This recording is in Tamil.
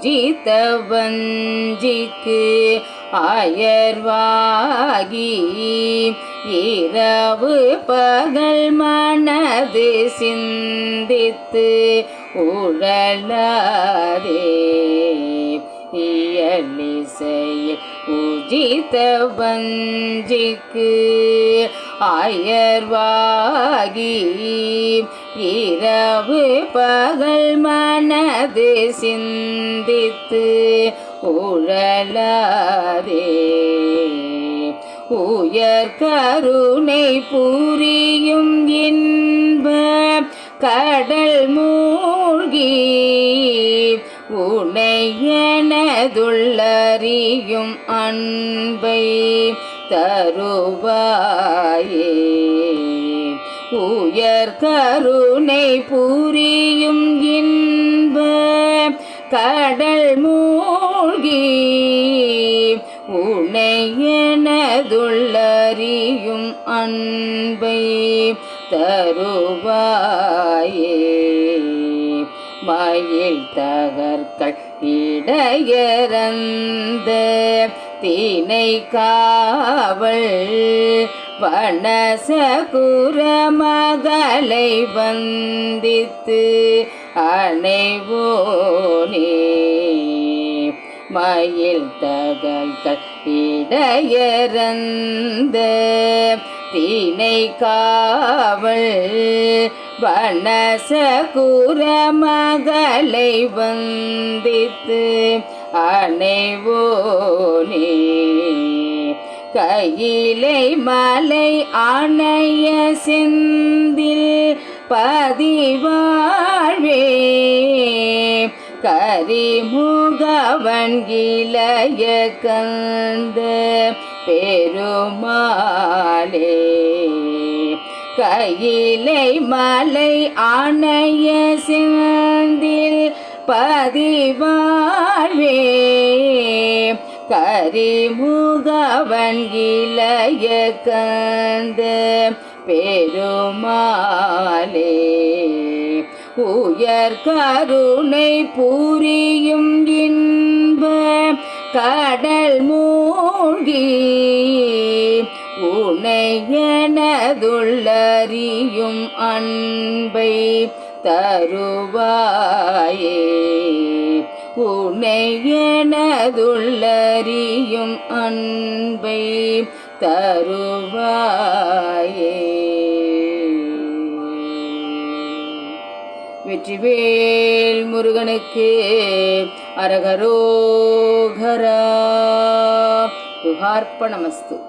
உஜித வஞ்சிக்கு அயர்வாகி இரவு பகல் மனது சிந்தித்து உழலாதே. இயலிசை உஜித வஞ்சிக்கு ஆயர்வாகி. இரவு பகல் மனது சிந்தித்து உழலாதே உயர் கருணை புரியும் இன்ப கடல் மூழ்கி. உடையனதுள்ளறியும் அன்பை தருவாயே. உயர் கருணை புரியும் இன்ப கடல் மூழ்கி உனையனதுள்ளறியும் அன்பை தருவாயே. மயில் தகர்கள் இடையறந்த தீனை காவல் வனசகுர மகளை வந்தித்து அனைவோனே மயில் தகல்கள் இடையறந்த தீனை காவல் வனசகுர மகளை வந்தித்து அணைவோனே. கையிலை மலை அணைய செந்தில் பதிவாழ்வே. கரிமுகவன்கிளைய கந்த பெருமாளே. கையிலை மலை ஆணைய சிந்தில் பதிவாழ்வே கரிமுகவன் இளைய கந்த பெருமாளே. உயர் கருணை புரியும் இன்ப கடல் மூழ்கி உனை எனதுள்ளறியும் அன்பை தருவாயே. உனை எனதுள்ளறியும் அன்பை தருவாயே. வெற்றிவேல் முருகனுக்கு அரகரோகரா. யுகார்ப்பணமஸ்து